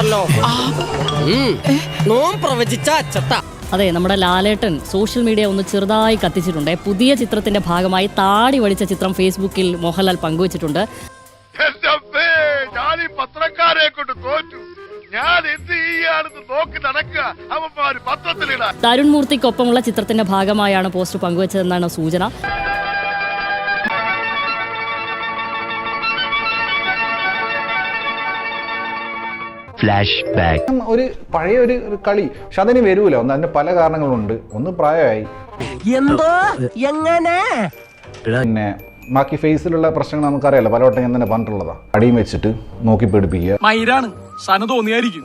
ഉം. നോം പ്രവചിച്ച അച്ചട്ട. അതെ നമ്മുടെ ലാലേട്ടൻ സോഷ്യൽ മീഡിയ ഒന്ന് ചെറുതായി കത്തിച്ചിട്ടുണ്ട്. പുതിയ ചിത്രത്തിന്റെ ഭാഗമായി താടി വടിച്ച ചിത്രം ഫേസ്ബുക്കിൽ മോഹൻലാൽ പങ്കുവച്ചിട്ടുണ്ട്. തരുൺമൂർത്തിക്കൊപ്പമുള്ള അമ്മേ പത്രക്കാരെ കൊണ്ട് തോറ്റു. ഞാൻ എന്ത് ചെയ്യാണെന്ന് നോക്കി നടക്കുക. അവന്മാര് പത്രത്തിലിടാൻ. തരുൺ മൂർത്തിക്കൊപ്പമുള്ള ചിത്രത്തിന്റെ ഭാഗമായാണ് പോസ്റ്റ് പങ്കുവച്ചതെന്നാണ് സൂചന. ഒരു പഴയ ഒരു കളി. പക്ഷെ അതിന് വരൂല. ഒന്ന് അതിന്റെ പല കാരണങ്ങളുണ്ട്. ഒന്ന് പ്രായമായി. എന്തോ? എങ്ങനെ? പിന്നെ ബാക്കി ഫേസിലുള്ള പ്രശ്നങ്ങൾ നമുക്കറിയാലോ. പലവട്ടം ഞാൻ തന്നെ പറഞ്ഞിട്ടുള്ളതാ. അടിയും വെച്ചിട്ട് നോക്കി പേടിപ്പിക്കുക. മൈരാണ്. തോന്നിയായിരിക്കും.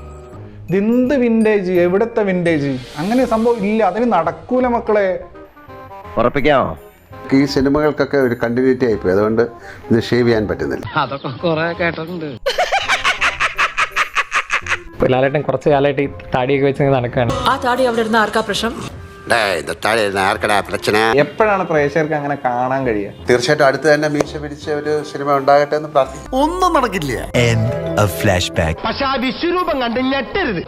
ഇതെന്ത് വിന്റേജ് എവിടത്തെ വിന്റേജ് അങ്ങനെ സംഭവം ഇല്ല. അതിന് നടക്കൂല മക്കളെ. ഉറപ്പിക്കാമോ? ഈ സിനിമകൾക്കൊക്കെ ഒരു കണ്ടിന്യൂറ്റി ആയിപ്പോയി. അതുകൊണ്ട് ഇത് ഷേവ് ചെയ്യാൻ പറ്റുന്നില്ല. അതൊക്കെ കുറെ കേട്ടിട്ടുണ്ട്. ഇപ്പോൾ ലാലേട്ടൻ കുറച്ച് കാലമായിട്ട് ഈ താടിയൊക്കെ വെച്ച് നടക്കുകയാണ് ആ താടി അവിടെ ഇരുന്ന ആർക്കാ പ്രശ്നം? എപ്പോഴാണ് പ്രേക്ഷകർക്ക് അങ്ങനെ കാണാൻ കഴിയുക? തീർച്ചയായിട്ടും അടുത്ത് തന്നെ മീശ പിടിച്ച ഒരു സിനിമ ഉണ്ടാകട്ടെ എന്ന് പ്രാർത്ഥിക്കും ഒന്നും നടക്കില്ല. വിശ്വരൂപം കണ്ട് ഞെട്ടരുത്.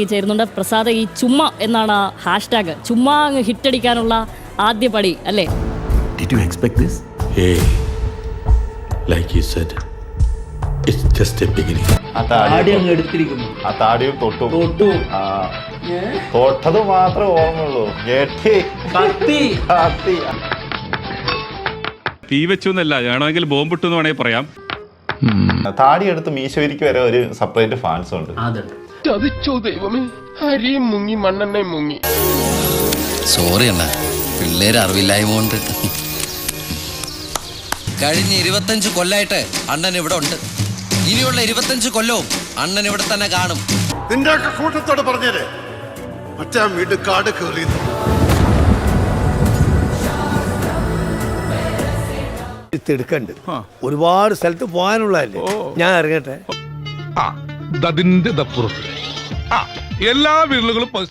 ഈ ചേരുന്നുണ്ട് പ്രസാദ് ഈ ചുമ എന്നാണ് ആ ഹാഷ്ടാഗ്. ചുമ അങ്ങ് ഹിറ്റടിക്കാനുള്ള ആദ്യ പടി അല്ലേ? Did you expect this? Hey, like you said, it's just a beginning. ആ താടി അങ്ങ് എടുത്തിരിക്കുന്നു. ആ താടി തൊട്ടു. തൊട്ടു. ആ. തൊട്ടത് മാത്രമേ ഓർമ്മയുള്ളൂ. ഞെട്ടി കത്തി. കത്തി. തീ വെച്ചു എന്നല്ല വേണമെങ്കിൽ ബോംബിട്ടു എന്ന് വേണമെങ്കിൽ പറയാം താടി എടുത്ത് മീശവരിക്ക് വരെ ഒരു സെപ്പറേറ്റ് ഫാൻസ് ഉണ്ട്. ചതിച്ചോ ദൈവമേ. അരിയും മുങ്ങി മണ്ണെണ്ണയും മുങ്ങി. സോറി അണ്ണ. പിള്ളേര് അറിവില്ലായ്മ കൊണ്ട്. കഴിഞ്ഞ ഇരുപത്തഞ്ച് കൊല്ലായിട്ട് അണ്ണൻ ഇവിടെ ഉണ്ട്. ഇനിയുള്ള ഇരുപത്തഞ്ച് കൊല്ലവും അണ്ണൻ ഇവിടെ തന്നെ കാണും. നിന്റെ ഒക്കെ കൂട്ടത്തോട് പറഞ്ഞേരെ. മറ്റേ വീട് കാട് കയറി എടുക്കണ്ട് ഒരുപാട് സ്ഥലത്ത് പോകാനുള്ളതല്ലേ? ഞാൻ ഇറങ്ങട്ടെ. പുറത്ത് എല്ലാ വിരലുകളും